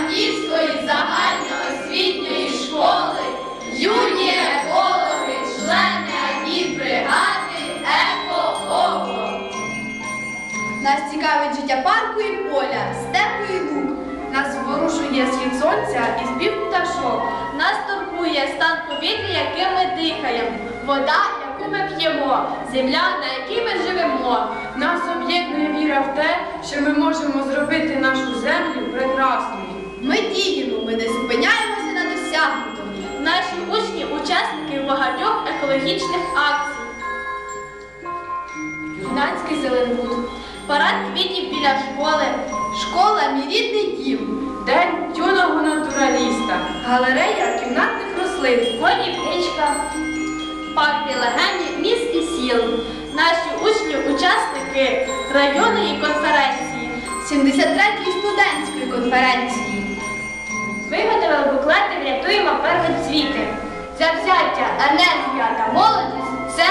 Франківської загальноосвітньої школи, юні екологи, члени агітбригади Еко-Око. Нас цікавить життя парку і поля, степу і лук. Нас зворушує схід сонця і спів пташок. Нас турбує стан повітря, яким ми дихаємо, вода, яку ми п'ємо, земля, на якій ми живемо. Нас об'єднує віра в те, що ми можемо зробити нашу землю прекрасною. Діємо, ми не зупиняємося на досягнутому. Наші учні учасники багатьох екологічних акцій. Юнацький зеленбуд, парад квітів біля школи, Школа мій рідний дім. День юного натураліста, галерея кімнатних рослин. Голівничка, парки легені міст і сіл. Наші учні учасники районної конференції. 73-ї студентської конференції. Виготовили буклети Врятуємо первоцвіти. Завзяття, енергія та молодість це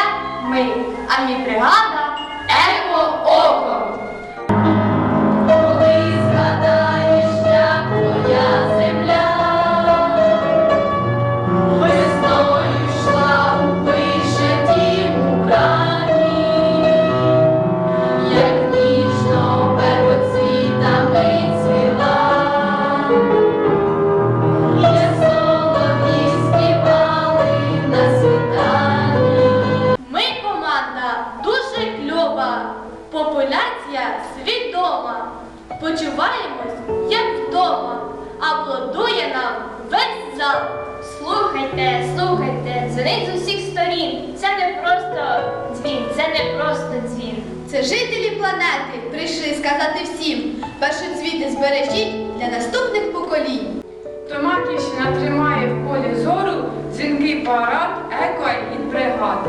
ми. А мій бригада зал. Слухайте, слухайте, дзвонить з усіх сторін. Це не просто дзвін, це не просто дзвін. Це жителі планети прийшли сказати всім. Першоцвіти збережіть для наступних поколінь. Томаківщина тримає в полі зору дзвінкий парад еко і бригад.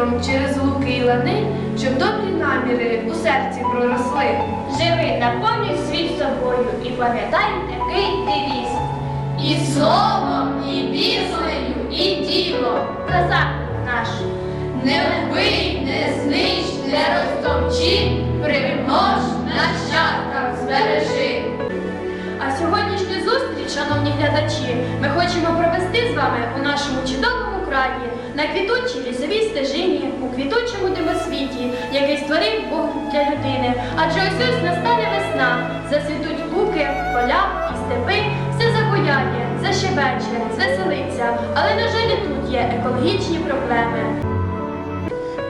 Вітром через луки і лани, щоб добрі наміри у серці проросли. Живи, наповнюй світ собою і пам'ятай, який ти віз. І словом, і піснею, і ділом. Козак наш. Не вбий, на квітучій лісовій стежині, у квітучому дивосвіті, який створив Бог для людини. Адже ось ось настане весна, зацвітуть луки, поля і степи, все забуяє, защебече, звеселиться. Але, на жаль, і тут є екологічні проблеми.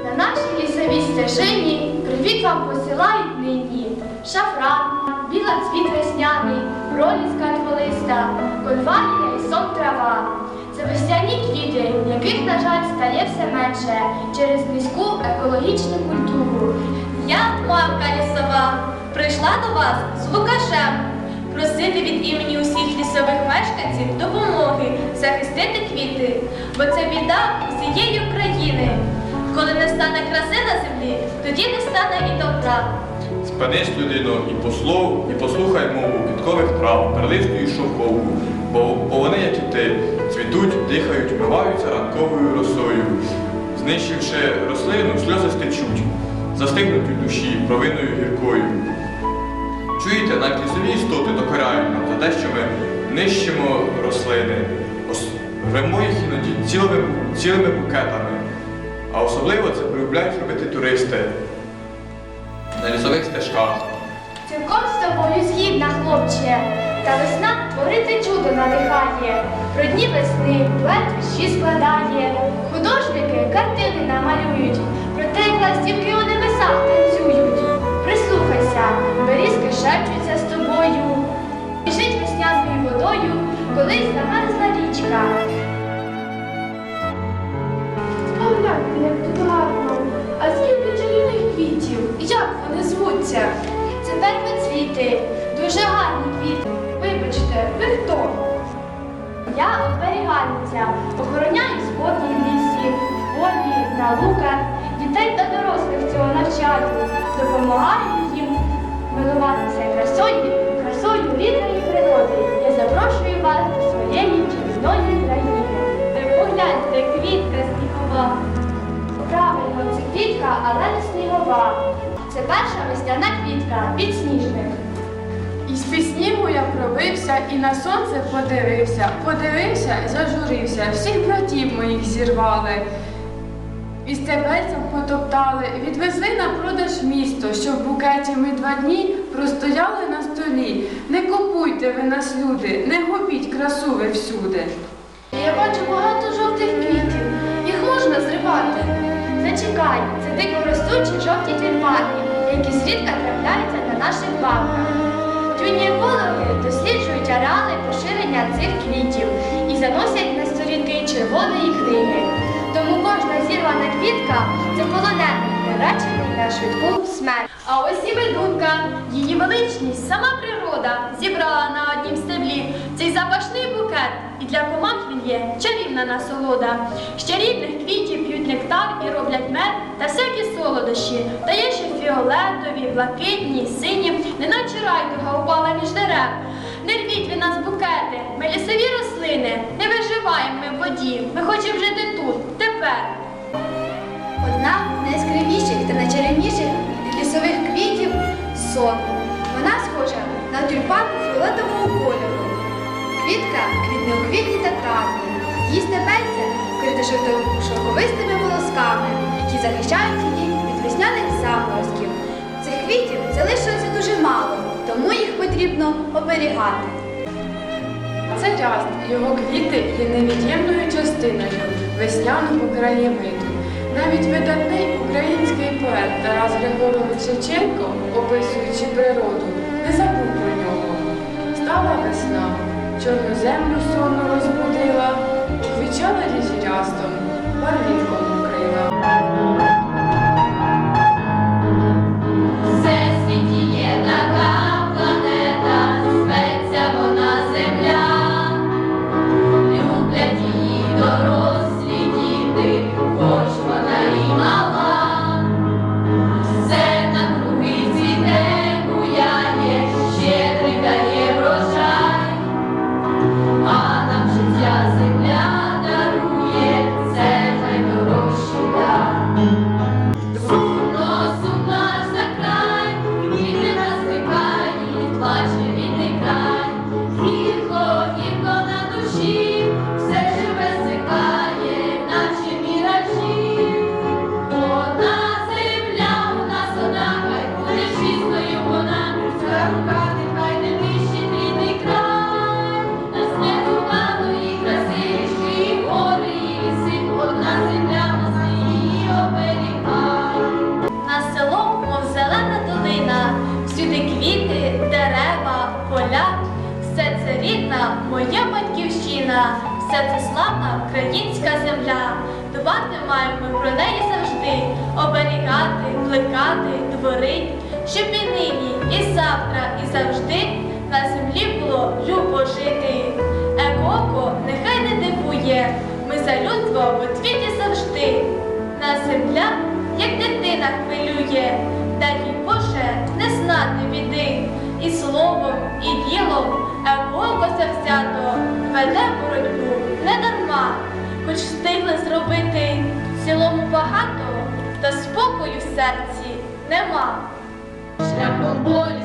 На нашій лісовій стежині привіт вам посилають нині. Шафран, біла цвіт весняний, проліска тволиста, конвалія і сон трава. Це квіти, яких, на жаль, стає все менше через низьку екологічну культуру. Я, мавка лісова, прийшла до вас з Лукашем просити від імені усіх лісових мешканців допомоги захистити квіти, бо це біда усієї України. Коли не стане краси на землі, тоді не стане і добра. Спинись, людино, і послов, і послухай мову квіткових трав, перлисту і шовкову, бо, бо вони, як і ти, цвітуть, дихають, вмиваються ранковою росою. Знищивши рослину, сльози стечуть, застигнуть у душі провиною гіркою. Чуєте, навіть лісові істоти докорають нам за те, що ми нищимо рослини, ос- їх іноді цілими, цілими букетами. А особливо це полюбляють робити туристи на лісових стежках. Цілком з тобою згідна, хлопче, та весна творити чудо надихає. Про дні весни дует вірші складає. Художники картини намалюють, про те, як ластівки у небесах танцюють. Прислухайся, берізки шепчуться з тобою. Біжить весняною водою, колись замерзла річка. Погляньте, як тут гарно. А скільки чарівних квітів? Як вони звуться? Це первоцвіти, дуже гарні квіти. Вибачте, ви хто? Я оберігальниця, Це перша весняна квітка, підсніжник. Із піснігу я пробився і на сонце подивився. Подивився зажурився. Всіх братів моїх зірвали. І стебельцем потоптали, відвезли на продаж місто, щоб в букеті ми два дні простояли на столі. Не купуйте ви нас, люди, не губіть красу ви всюди. Я бачу багато жовтих квітів. Їх можна зривати. Зачекай, це дико ростучі жовті тюльпани, які зрідка трапляються на наших лавках. Юні екологи досліджують ареали поширення цих квітів і заносять на сторінки червоної книги. Тому кожна зірвана квітка це полонений, приречений на швидку смерть. А ось і ведунка, її величність, сама природа зібрала на однім стеблі цей запашний букет. І для комах він є чарівна насолода. Ще рідних квітів п'ють нектар і роблять мед та всякі солодощі. Та є ще фіолетові, блакитні, сині, неначе райдуга упала між дерев. Не рвіть ви нас букети, ми лісові рослини, не виживаємо ми в воді. Ми хочемо жити тут, тепер. Одна з найяскравіших та найчарівніших лісових квітів сон. Вона схожа на тюльпан фіолетового кольору. Квітка квітне у квітні та травні. Її стебельця вкрите шовковистими волосками, які захищають її від весняних заморозків. Цих квітів залишилося дуже мало, тому їх потрібно оберігати. Це ряст, його квіти є невід'ємною частиною весняного краєвиду. Навіть видатний український поет Тарас Григорович Шевченко, описуючи природу, не забув про нього. Стала весна, чорну землю сонно розбудила, уквічала ріжі рястом, барвінком укрила. Моя батьківщина, все це славна українська земля. Дбати маємо про неї завжди, оберігати, плекати, творить, щоб і нині, і завтра, і завжди на землі було любо жити. Екоко нехай не дивує, ми за людство в отвіті завжди. На земля, як дитина хвилює, дай їй Боже не знати біди. І словом, і ділом екоко завзято веде боротьбу не дарма, хоч встигли зробити цілому багато, та спокою в серці нема. Шляхом болі